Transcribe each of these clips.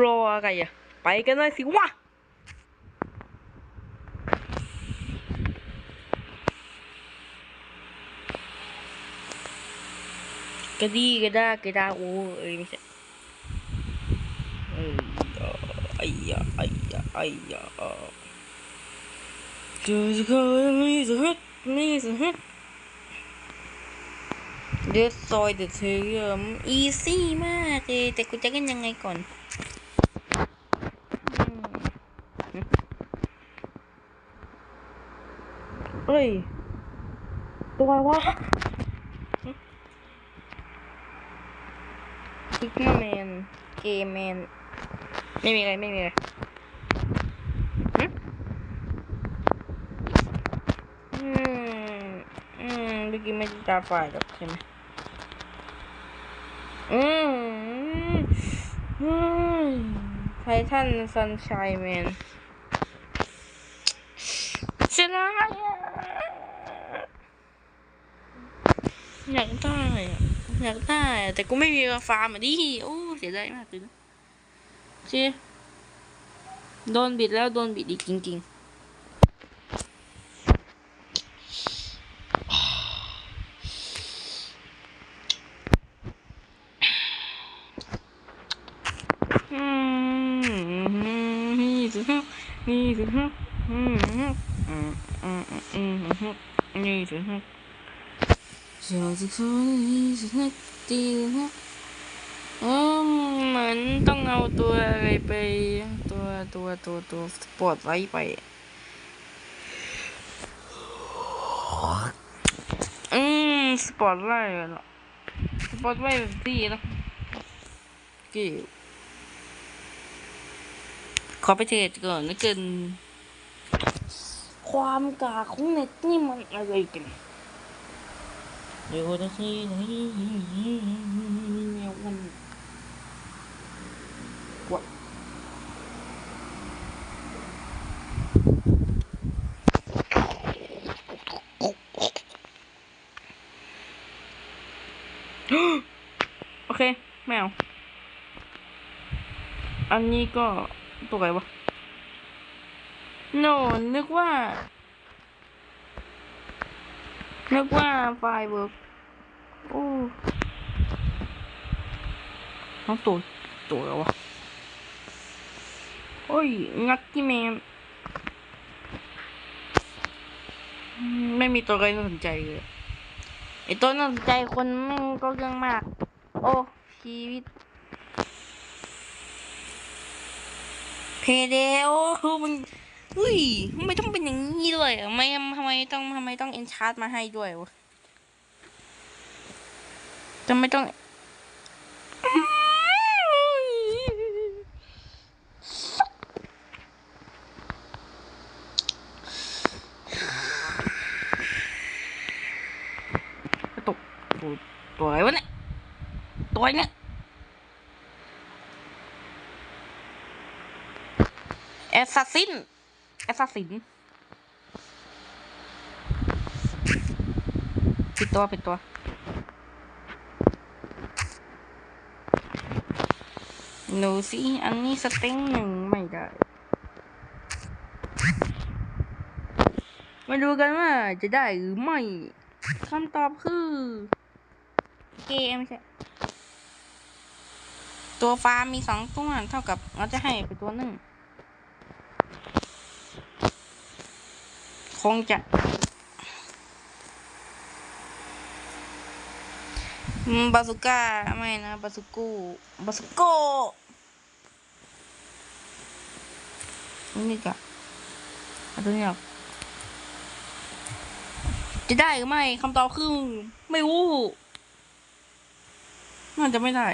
รออะไรอะ ไปกันเลยสิวะกระดีกระดากระดาโอ้เอ้ยไม่ใช่เอ้ยไอ้ยาไอ้ยาไอ้ยาเอจะเคยมีสักฮึดมีสักฮึดเดือดซอยเดือดเทียมอีซี่มากเลยแต่กูจะกันยังไงก่อน เฮ้ย ตัวอะไรวะพิกมาแมน เกมแมน ไม่มีอะไร ไม่มีอะไรอืม อืมเมื่อกี้ไม่ได้ตาฝ่ายหรอกใช่ไหมอืม ไททันซันชัยแมนชนะอะอยากได้อยากได้ แต่กูไม่มีฟาร์มอะดิ โอ้เสียดายมากเลยนะเชี่ยโดนบิดแล้ว โดนบิดอีกจริง ๆอืมนี่สิฮะนี่สิฮะอืมอืมอืมอืมอืมอืมนี่สิฮะ จะจะค นนี้จะนักดีนะอืมเหมือนต้องเอาตัวอะไรไปตัวตัวตัวตัวสปอร์ตไลท์ไปอืมสปอร์ตไลท์เหรอสปอร์ตไลท์แบบดีนะเกี่ยวขอไปเทรดก่อนนะเกินความกากของเน็ตนี่มันอะไรกัน Yo, 私何 What? ok, mèo. Anh Nhi có... tôi vậy bà No, nước quá. นึกว่าไฟเวิร์กโอ้น้องตัวตัวแล้ววะโอ้ยงักกี้แมนไม่มีตัวอะไรน่าสนใจเลยไอตัวน่าสนใจคนแม่งก็เรื่องมาก โอ้ชีวิตเพเดโอมั นอุ้ยทำไมต้องเป็นอย่างนี้ด้วยอะไมทำไมต้องทำไมต้องเอนชาร์ตมาให้ด้วยวะทำไมต้องตกตัวตัวอะไรวะเนี่ยตัวอะไรเนี่ยแอสซัสซิน แอสซัสซินปิดตัวปิดตัว หนูสิ อันนี้สเต็งหนึ่งไม่ได้ มาดูกันว่าจะได้หรือไม่คำตอบคือ เกมใช่ ตัวฟาร์มมีสองตัวเท่ากับเราจะให้ไปตัวหนึ่ง คงจะบาสุก้าไม่นะบาสุกูบาสุโกนี่กะอาตัวนี้ออกจะได้หรือไม่คำตอบคือไม่รู้น่าจะไม่ได้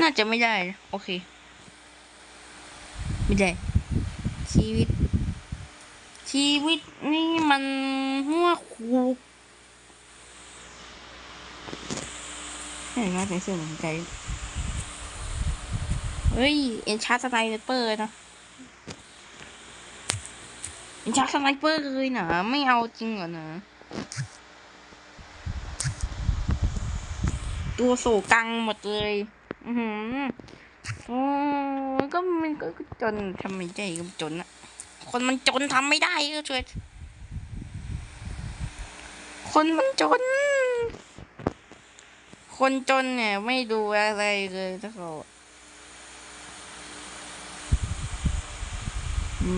น่าจะไม่ได้นะโอเค ไม่ได้ ชีวิต ชีวิตนี่มันหัวคูเห็นไหมเป็นเสื้อหมือนใจ เฮ้ย เอ็นชาร์สไนเปอร์นะเอ็นชาร์สไนเปอร์เลยนะ ไม่เอาจริงเหรอนะ ตัวโศกังหมดเลย อือหือโอ้ก็มันก็จนทำไม่ได้ก็จนอะ คนมันจนทำไม่ได้ก็ช่วยคนมันจน คนจนเนี่ย ไม่ดูอะไรเลยถ้าเขาอื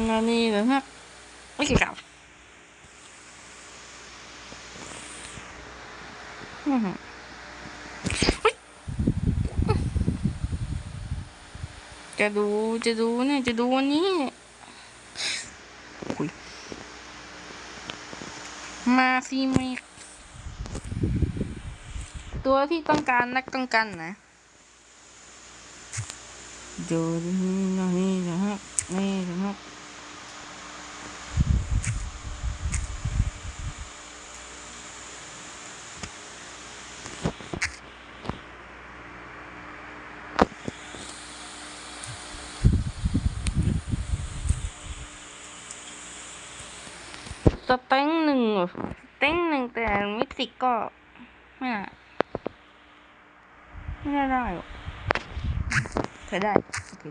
มอันนี้เหรอฮะไม่เกี่กับอือหือเฮ้ยจะดูจะดูเนี่ยจะดูอันนี้คุยมา ซีเมกตัวที่ต้องการนักต้องการนะดูนี่นี่นะฮะนี่นะฮะสเต็งหนึ่งเหรอสเต็งหนึ่งแต่มิสิ กก็ไม่น่าไม่น่าได้หรอกใช้ได้โอเค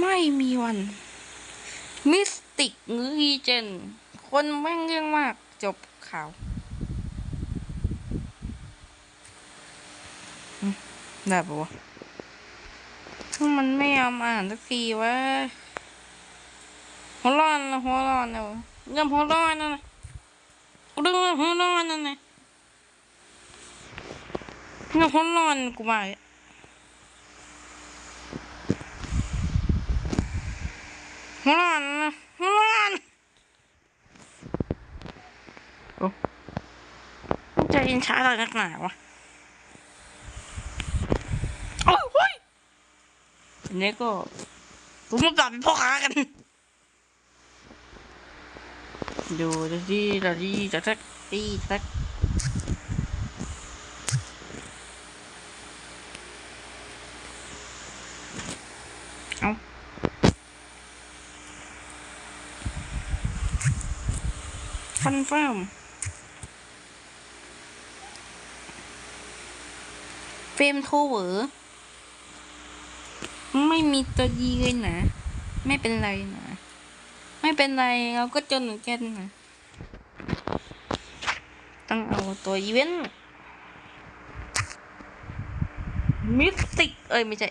ไม่มีวัน มิสติกหรือรีเจน คนแม่งเรื่องมากจบข่าวอืมได้ปะวะมันไม่ยอมอ่านสักทีวะหัวร้อนนะหัวร้อนนะวะเรื่องหัวร้อนนะนะเรื่องหัวร้อนนั่นนะเรื่องหัวร้อนกูมาหัวร้อนนะหัวร้อนโอ้ใจเย็นช้าอะไรนักหนาวะโอ้ยเฮ้ยอันนี้ก็ผมมาปรับเป็นพ่อค้ากัน ดูดูดีดูดีจะสักตีสักเอาคอนเฟิร์มเฟรมโทเวอร์ไม่มีตัวดีเลยนะ ไม่เป็นไรนะ ไม่เป็นไรเราก็จนเหมือนกันต้องเอาตัวอีเวนต์มิสติกเอ้ยไม่ใช่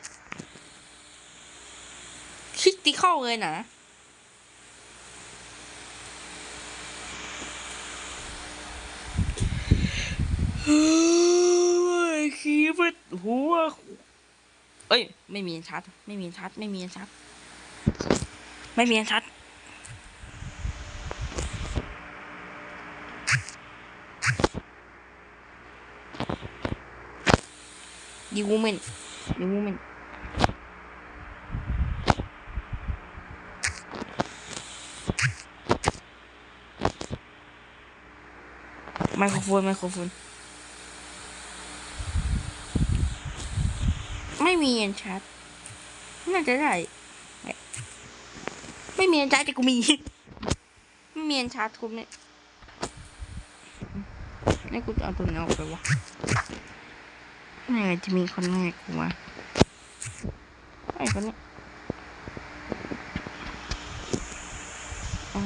คิดติเข้าเลยนะเฮ้ยคีบดหัวเอ้ย ไม่มีชัด ไม่มีชัด ไม่มีชัด ไม่มีชัด ดิวูเมนดิวูเมนไมโครโฟนไมโครโฟนไม่มีเอ็นชัดน่าจะได้ ไม่มีเอ็นชัดแต่กูมี ไม่มีเอ็นชัดกูเนี่ยนี่กูจะเอาตัวนี้ออกไปวะ นี่ไงจะมีคนแรกกูวะไอ้คนนี้อ๋อ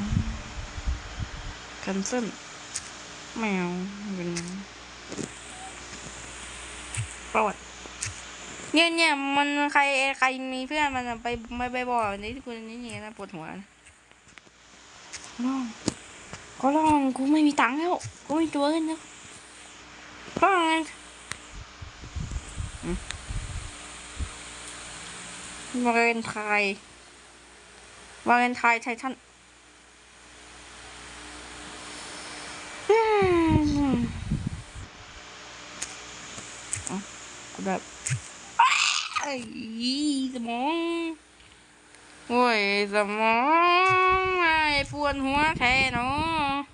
คันเซิลแมวเป็นประวัติเนี่ยเนี่ยมันใครใครมีเพื่อนมันไปไปไปบอกนี่กูนี่นี่นะปวดหัวนะร้องก็ร้องกูไม่มีตังค์แล้วกูไม่ตัวเงินแล้วร้องไง วาเลนไทน์วาเลนไทน์ไททันอืมอะกูแบบไอ้สมองโอ้ยสมองไอ้ปวดหัวแท้เนาะ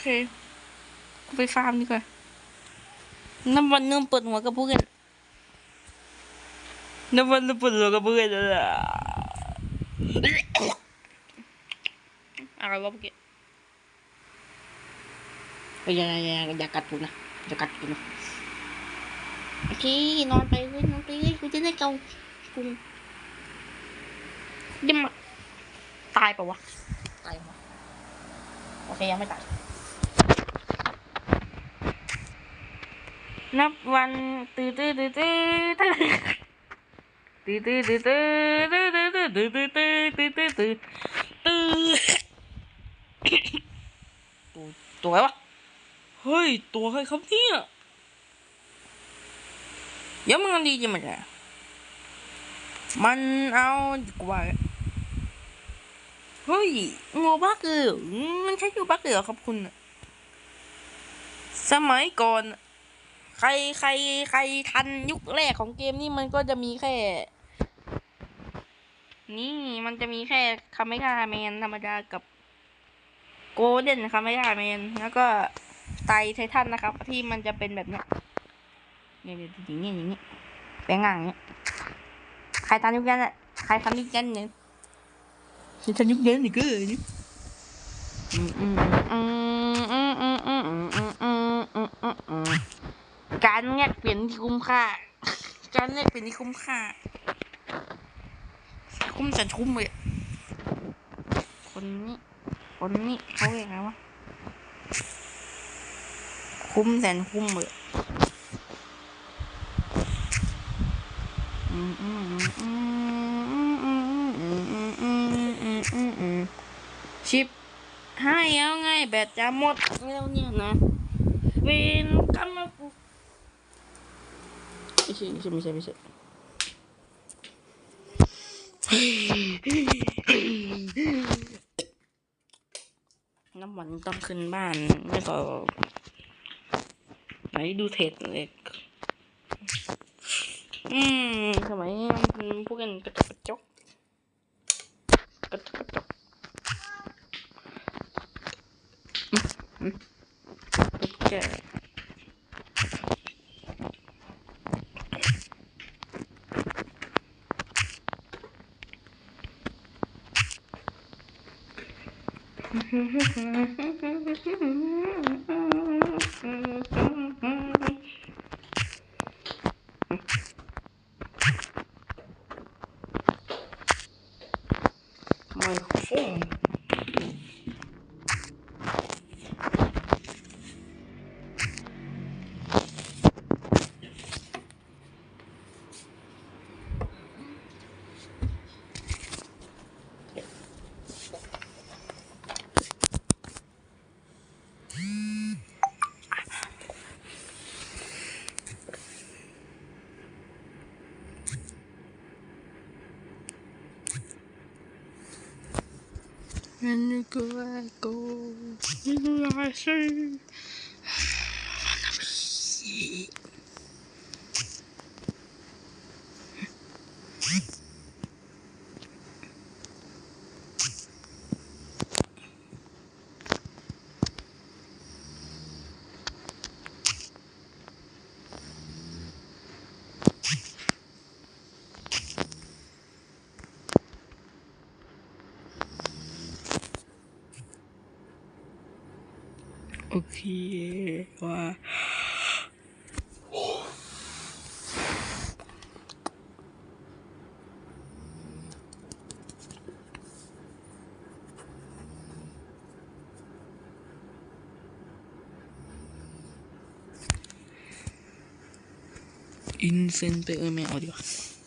เคกูไปฟาร์มดีกว่าน้ำวันเริ่มปวดหัวกับเพื่อนน้ำวันเริ่มปวดหัวกับเพื่อนแล้วล่ะอะไรวะเมื่อกี้เฮ้ยอย่าอย่าอย่าอย่ากัดกูนะอย่ากัดกูนะโอเคนอนไปเว้ยนอนไปเว้ยกูจะได้เกาพุงเดี๋ยวมาตายปะวะ ตายปะโอเคยังไม่ตาย นับวันตื้อตื้อตื้อตื้อตื้อตื้อตื้อตื้อตื้อตื้อตื้อตื้อตื้อตื้อตื้อตื้อตื้อตัวตัวอะไรวะเฮ้ยตัวใครครับเนี่ยยังมันดีจังมันอะมันเอาดีกว่าเฮ้ยงูบ้าเกลือมันใช้งูบ้าเกลือครับคุณน่ะสมัยก่อนน่ะ ใครใครใครทันยุคแรกของเกมนี่มันก็จะมีแค่ นี่มันจะมีแค่คาเมราแมนธรรมดากับโกลเด้นคาเมราแมนแล้วก็ไตไททันนะครับ ที่มันจะเป็นแบบเนี้ยเนี่ยเนี่ยอย่างเงี้ยอย่างเงี้ยแปลงง่างอย่างเงี้ยใครทันยุคนั้นอะใครทันยุคนั้นเนี่ยทันยุคนั้นนี่ก็เนี่ยอืมอืมอืมอืมอืมอืมอืมอืมอืมอืมอืมอืม การแลกเปลี่ยนที่คุ้มค่า การแลกเปลี่ยนที่คุ้มค่า คุ้มจะคุ้มเลยคนนี้ คนนี้เขาเรียกไงวะ คุ้มแสนคุ้มเลยอืมอืมอืมอืมอืมอืมอืมอืมอืมอืมชิปให้เอาไงแบตจะหมดแล้วเนี่ยนะเวนกรรมกู ไม่ใช่ไม่ใช่ไม่ใช่ไม่ใช่น้ำหวานต้องขึ้นบ้านแล้วก็ไหนดูเทสเลยอืมสมัยพวกกันกระจกกระจกกระจกกระจกอืม Mm-hmm. And you go, I go, you go, I say. 沖へは、陰線で埋めおります。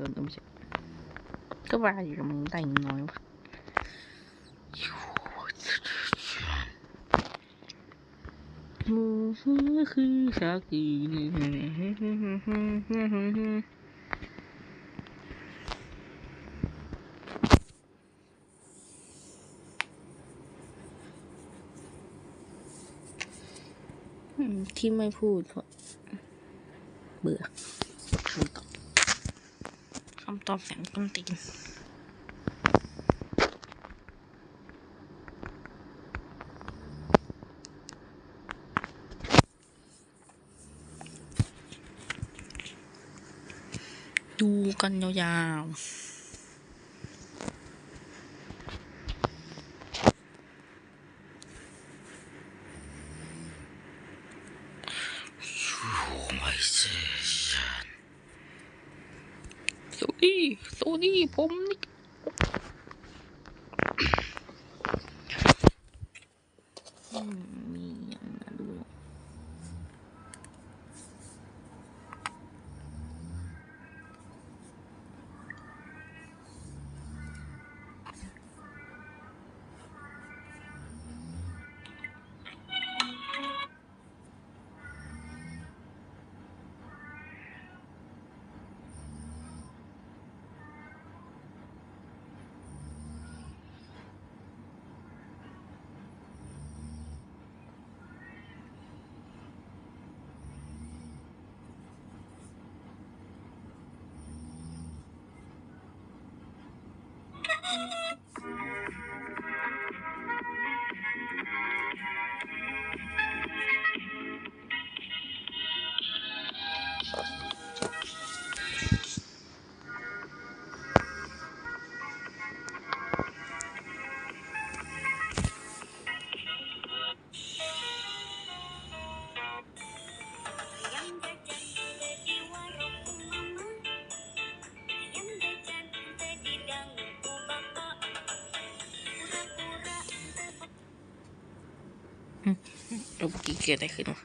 ส่วนเออไม่ใช่ก็ว่าอยู่กับมึงแต่งน้อยที่ที่ไม่พูดเพราะ tôn trọng công tin đu cân nhau dao Thank you. เราเมื่อกี้เกิดอขึ้นวะ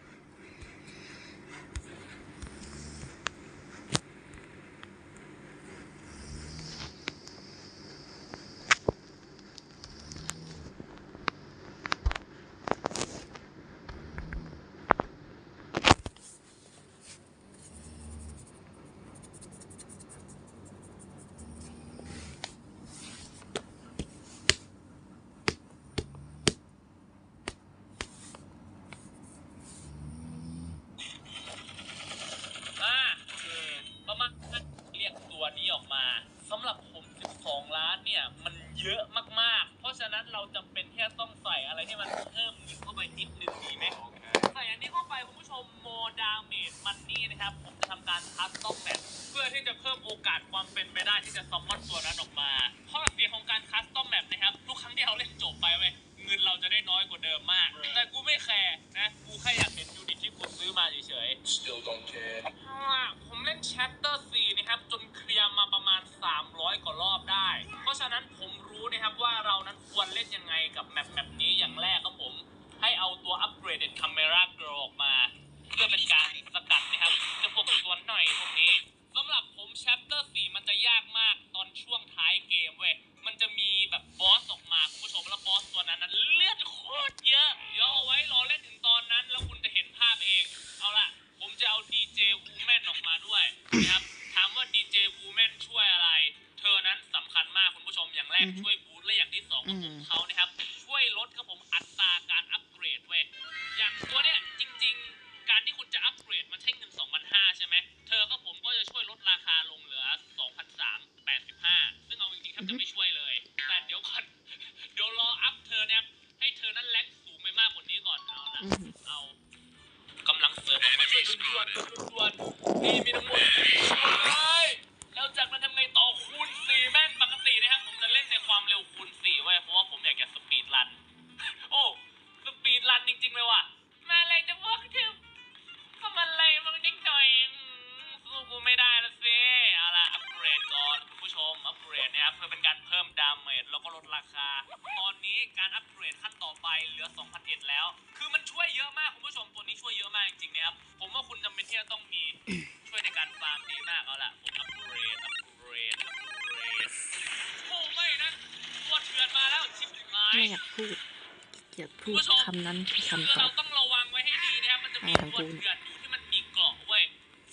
นั้นคือคือคำตอเราบ ต้องระวังไว้ให้ดีนะครับ มันจะมีอ่าทั้งตัวคู่ เถื่อนอยู่ที่มันมีเกราะเว้ย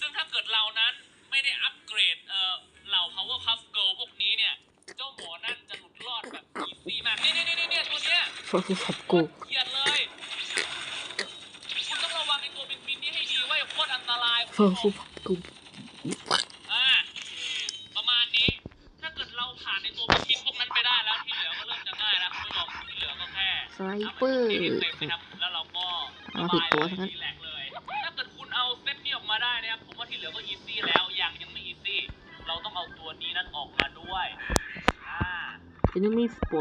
ซึ่งถ้าเกิดเรานั้นไม่ได้อัปเกรดเอ่อเหล่า power puff girl พวกนี้เนี่ย เจ้าหมอนั่นจะหลุดรอดแบบอีซี่มาก นี่นี่นี่นี่ตัวเนี้ยเพราะคือขับโคกู ตรเกลียดเลย คุณต้องระวังไอ้ตัวบินบินๆนี้ให้ดีเว้ยโคตรอันตรายเพราะคือขับกู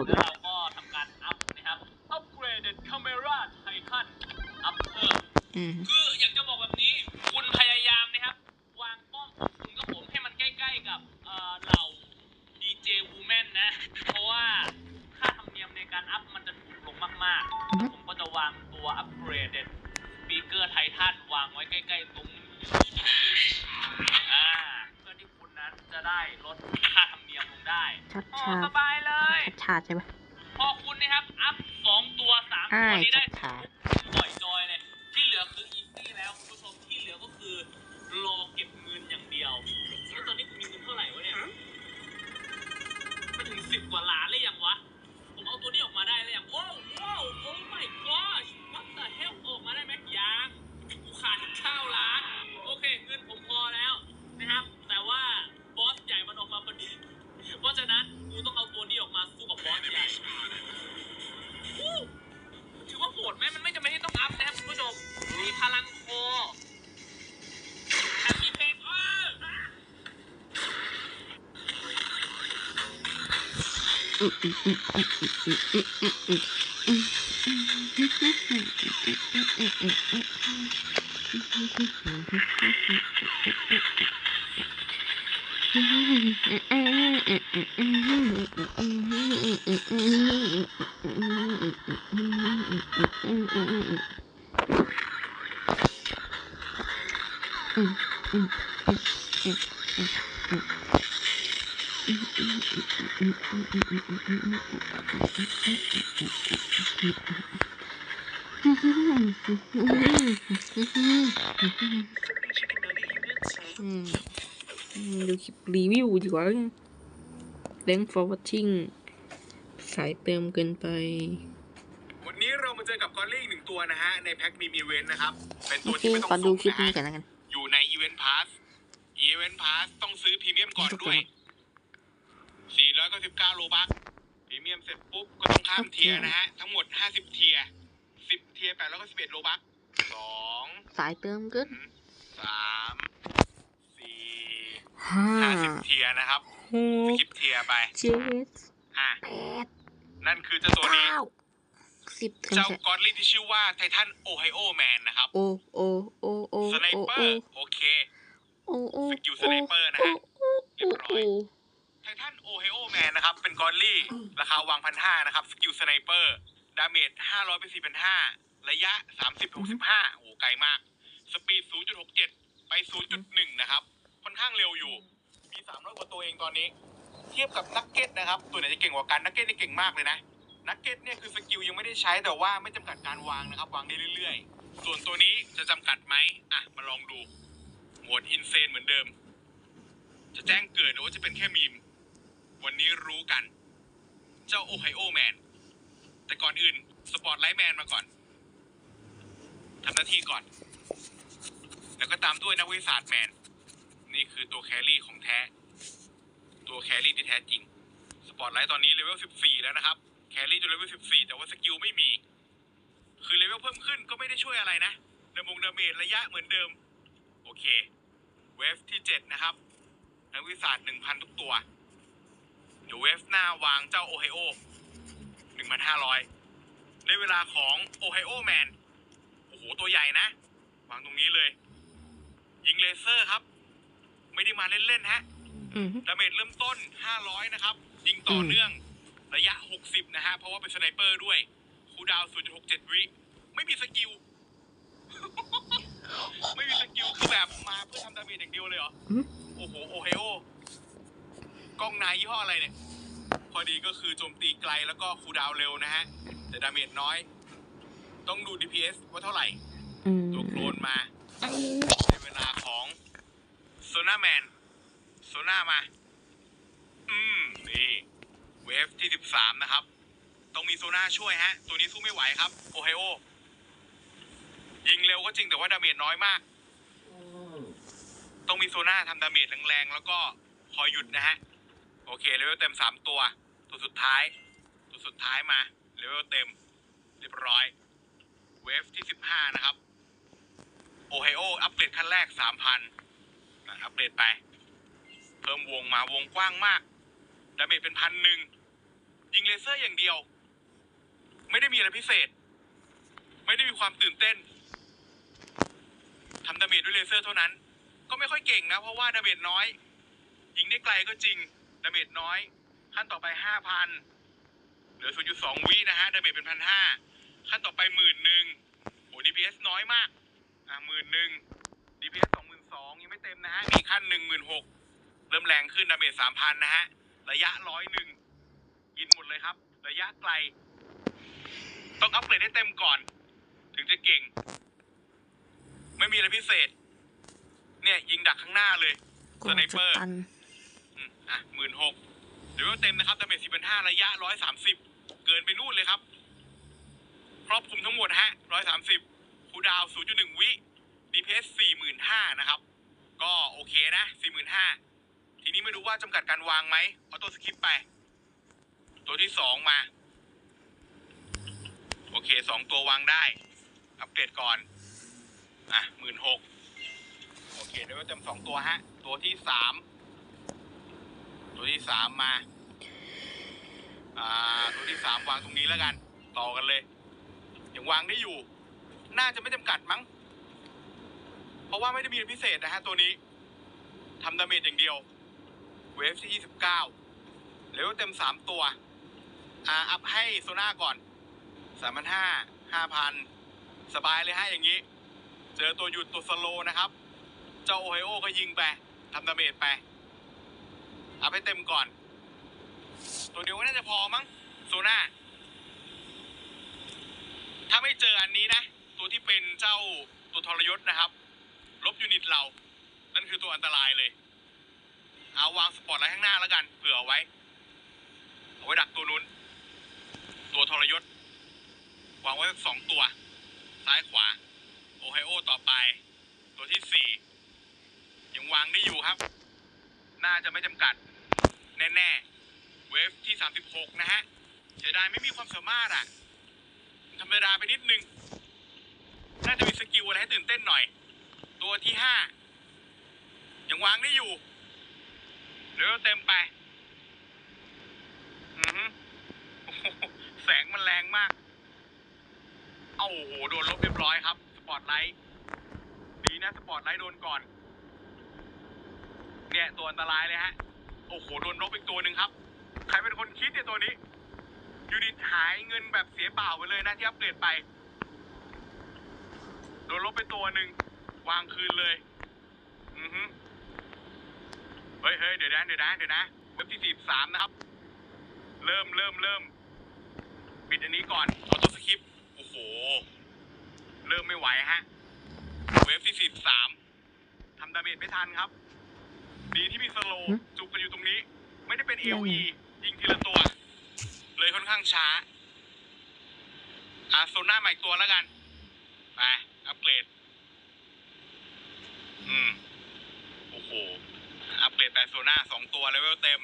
อนมี่สปอร์ตแล้วเราก็ทำการอัพนะครับ upgraded camera titan อัพเพิ่มอืมคืออยากจะบอกแบบนี้ คุณพยายามนะครับ วางป้อมของคุณกับผมให้มันใกล้ๆกับเอ่อเหล่า DJ Woman นะ เพราะว่าค่าธรรมเนียมในการอัพมันจะถูกลงมากอือฮึๆผมก็จะวางตัว upgraded speaker Titan วางไว้ใกล้ๆตรงนี้อ่าเพื่อที่คุณนั้นจะได้ลดค่าธรรมเนียมลงได้ ชัด อ๋อ ชา สบาย เลยชัดชาใช่ไหมพอคุณนะครับ อัพสองตัวสามอ่าตัวนี้ได้ อืมอืม ดูคลิปรีวิวดีกว่าเล่น forwarding สายเติมเกินไป วันนี้เรามาเจอกับกอลลี่อีกหนึ่งตัวนะฮะ ในแพ็กมีอีเวนต์นะครับ เป็นตัวที่ไม่ต้องขอดูคลิปนะนี้ฮะกันแล้วกัน อยู่ในอีเวนต์พาสอีเวนต์พาสต้องซื้อพรีเมียมก่อนด้วย 499โลบัคพรีเมียมเสร็จปุ๊บก็ต้องข้ามเทียร์นะฮะ ทั้งหมด 50 เทียร์10 เทียร์811โลบัค2สายเติมเกิน3 4ห้า50เทียร์นะครับหกคิปเทียร์ไปเจ็ดอะแปดนั่นคือเจ้าตัวนี้ เก้าสิบถึงเจ้าจะกอลลี่ที่ชื่อว่าไททันโอไฮโอแมนนะครับ โอโอโอโอสไนโอเปอโอร์ โอเค โอโอสกิลสไนเปอร์นะฮะ โอโอโอไททันโอไฮโอแมนนะครับ เป็นกอลลี่ ราคาวางพันห้านะครับ สกิลสไนเปอร์ ดาเมจห้าร้อยเป็นสี่พันห้าระยะสามสิบหกสิบห้าโอ้โหไกลมาก สปีดศูนย์จุดหกเจ็ดไปศูนย์จุดหนึ่งนะครับ ค่อนข้างเร็วอยู่ มีสามร้อยกว่าตัวเองตอนนี้ เทียบกับนักเก็ตนะครับ ตัวไหนจะเก่งกว่ากัน นักเก็ตนี่เก่งมากเลยนะ นักเก็ตเนี่ยคือสกิลยังไม่ได้ใช้แต่ว่าไม่จำกัดการวางนะครับ วางได้เรื่อยๆ ส่วนตัวนี้จะจำกัดไหมอะ มาลองดู โหมดอินเซนเหมือนเดิมจะแจ้งเกิดหรือว่าจะเป็นแค่มีม วันนี้รู้กัน เจ้าโอไฮโอแมน แต่ก่อนอื่น สปอร์ตไลท์แมนมาก่อนทำหน้าที่ก่อน แล้วก็ตามด้วยนักวิทยาศาสตร์แมน นี่คือตัวแครี่ของแท้ ตัวแครี่ที่แท้จริง สปอร์ตไลท์ตอนนี้เลเวล 14 แล้วนะครับ แครี่จนเลเวล 14 แต่ว่าสกิลไม่มี คือเลเวลเพิ่มขึ้นก็ไม่ได้ช่วยอะไรนะดมงเดเมจระยะเหมือนเดิม โอเค เวฟที่ 7 นะครับ นักวิทยาศาสตร์ 1,000 ทุกตัว ดี๋ยวเวฟหน้าวางเจ้าโอไฮโอ 1,500ได้เวลาของโอไฮโอแมน โอ้โห ตัวใหญ่นะ วางตรงนี้เลย ยิงเลเซอร์ครับ ไม่ได้มาเล่น ๆ ฮะ อืมดาเมจเริ่มต้น 500 นะครับ ยิงต่อเนื่อง ระยะ 60 นะฮะ เพราะว่าเป็นสไนเปอร์ด้วย คูลดาวน์0.67 วิ ไม่มีสกิล ไม่มีสกิลคือแบบมาเพื่อทำดาเมจอย่างเดียวเลยเหรออืมโอ้โห โอไฮโอ กล้องนายยี่ห้ออะไรเนี่ย พอดีก็คือโจมตีไกลแล้วก็คูลดาวน์เร็วนะฮะ แต่ดาเมจน้อย ต้องดู DPS ว่าเท่าไหร่ อืมตัวโคลนมา ในเวลาของโซนาแมนโซนามา อืม นี่ เวฟที่ 13 นะครับ ต้องมีโซนาช่วยฮะ ตัวนี้สู้ไม่ไหวครับ โอไฮโอ ยิงเร็วก็จริงแต่ว่าดาเมจน้อยมาก ต้องมีโซนาทำดาเมจแรงๆ แล้วก็คอยหยุดนะฮะ โอเคเลเวลเต็ม3ตัว ตัวสุดท้าย ตัวสุดท้ายมาเลเวลเต็ม เรียบร้อย เวฟที่15นะครับ โอไฮโอ อัปเกรดขั้นแรก3,000อะอัปเกรดไป เพิ่มวงมาวงกว้างมากดาเมจเป็นพันหนึ่งยิงเลเซอร์อย่างเดียว ไม่ได้มีอะไรพิเศษ ไม่ได้มีความตื่นเต้นทำดาเมจด้วยเลเซอร์เท่านั้น ก็ไม่ค่อยเก่งนะ เพราะว่าดาเมจน้อย ยิงได้ไกลก็จริง ดาเมจน้อย ขั้นต่อไป5,000เหลือ0.2วินะฮะดาเมจเป็นพันห้าขั้นต่อไปหมื่นหนึ่งโอ้ DPS น้อยมาก อะหมื่นหนึ่ง DPS สสองหมื่นสองยังไม่เต็มนะฮะมีขั้นหนึ่งหมื่นหกเริ่มแรงขึ้นดาเมจสามพันนะฮะ ระยะร้อยหนึ่งกินหมดเลยครับ ระยะไกล ต้องอัปเกรดให้เต็มก่อน ถึงจะเก่ง ไม่มีอะไรพิเศษ เนี่ย ยิงดักข้างหน้าเลยกว่าจะตันอืม อะหมื่นหกเดี๋ยวเต็มนะครับดาเมจสี่พันห้าระยะร้อยสามสิบเกินไปนู่นเลยครับ ครอบคลุมทั้งหมดฮะร้อยสามสิบคูดาวศูนย์จุดหนึ่งวิดีเพสสี่หมื่นห้านะครับ ก็โอเคนะสี่หมื่นห้าทีนี้ไม่รู้ว่าจำกัดการวางไหมออโต้สคิปไป ตัวที่สองมา โอเคสองตัววางได้ อัปเกรดก่อน อะหมื่นหกโอเคเดี๋ยวเต็มสองตัวฮะ ตัวที่สาม ตัวที่สามมา อ่า ตัวที่สามวางตรงนี้แล้วกัน ต่อกันเลย ยังวางได้อยู่ น่าจะไม่จำกัดมั้ง เพราะว่าไม่ได้มีอะไรพิเศษนะฮะตัวนี้ ทำดาเมจอย่างเดียว เวฟที่ยี่สิบเก้าเลเวลเต็มสามตัว อ่า อัพให้โซน่าก่อนสามพันห้าห้าพันสบายเลยฮะอย่างนี้ เจอตัวหยุดตัวสโลนะครับ เจ้าโอไฮโอก็ยิงไปทำดาเมจไป อาให้เต็มก่อน ตัวเดียวก็น่าจะพอมั้งโซน่าถ้าไม่เจออันนี้นะ ตัวที่เป็นเจ้าตัวทรยศนะครับ ลบยูนิตเรา นั่นคือตัวอันตรายเลย เอาวางสปอตไลท์ข้างหน้าแล้วกัน เผื่อเอาไว้ เอาไว้ดักตัวนู้น ตัวทรยศ วางไว้สักสองตัว ซ้ายขวา โอไฮโอต่อไป ตัวที่สี่ยังวางได้อยู่ครับ น่าจะไม่จำกัด แน่ๆ เวฟที่ 36 นะฮะเสียดายไม่มีความสามารถอะธรรมดาไปนิดนึง น่าจะมีสกิลอะไรให้ตื่นเต้นหน่อย ตัวที่ 5 ยังวางได้อยู่เดี๋ยวเต็มไปอือฮึแสงมันแรงมาก เอาโอ้โห โดนลบเรียบร้อยครับ สปอตไลท์ดีนะ สปอตไลท์โดนก่อน เนี่ย ตัวอันตรายเลยฮะ โอ้โหโดนลบอีกตัวหนึ่งครับ ใครเป็นคนคิดเนี่ยตัวนี้ ยูนิตหายเงินแบบเสียเปล่าไปเลยนะที่อัปเกรดไป โดนลบไปตัวหนึ่งวางคืนเลย อือฮึเฮ้ยเฮ้ยเดี๋ยวนะเดี๋ยวนะเดี๋ยวนะ เว็บที่สี่สามนะครับ เริ่มเริ่มเริ่มปิดอันนี้ก่อนออโต้สคริปต์โอ้โห เริ่มไม่ไหวฮะ เว็บที่สี่สามทำดาเมจไม่ทันครับ ดีที่มีสโลว์หึจุกกันอยู่ตรงนี้ ไม่ได้เป็นยังไง AOE ยิงทีละตัว เลยค่อนข้างช้า อะโซน่าใหม่ตัวแล้วกันไปอัปเกรด อืม โอ้โห อัปเกรดไปโซน่าสองตัวเลเวลเต็ม